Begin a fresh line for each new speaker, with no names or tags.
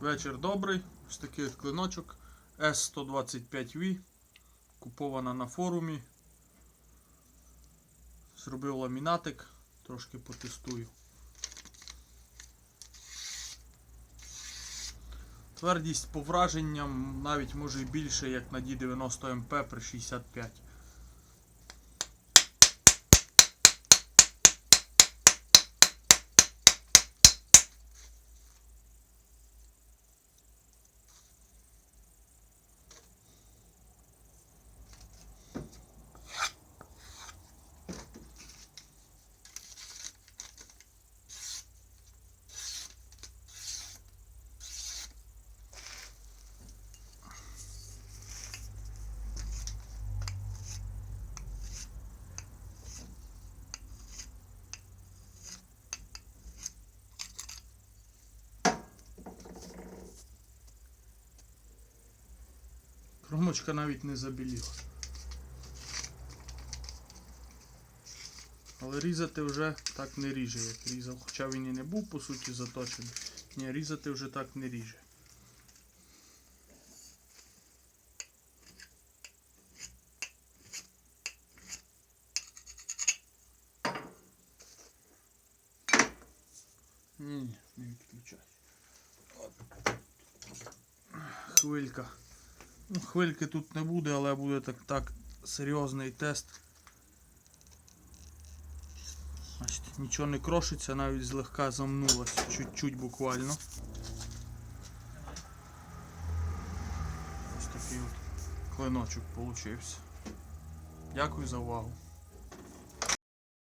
Вечір добрий. Ось такий клиночок S125V. Купована на форумі. Зробив ламінатик. Трошки потестую. Твердість по враженням навіть може і більше, як на D90 МП при 65. Кромочка навіть не забіліла. Але різати вже так не ріже, як різав. Хоча він і не був по суті заточений. Ні, різати вже так не ріже. Ні, не відключай. Хвилька. Ну, хвильки тут не буде, але буде так, так серйозний тест. Значить, нічого не крошиться, навіть злегка замнулося, чуть-чуть буквально. Ось такий от клиночок получився. Дякую за увагу.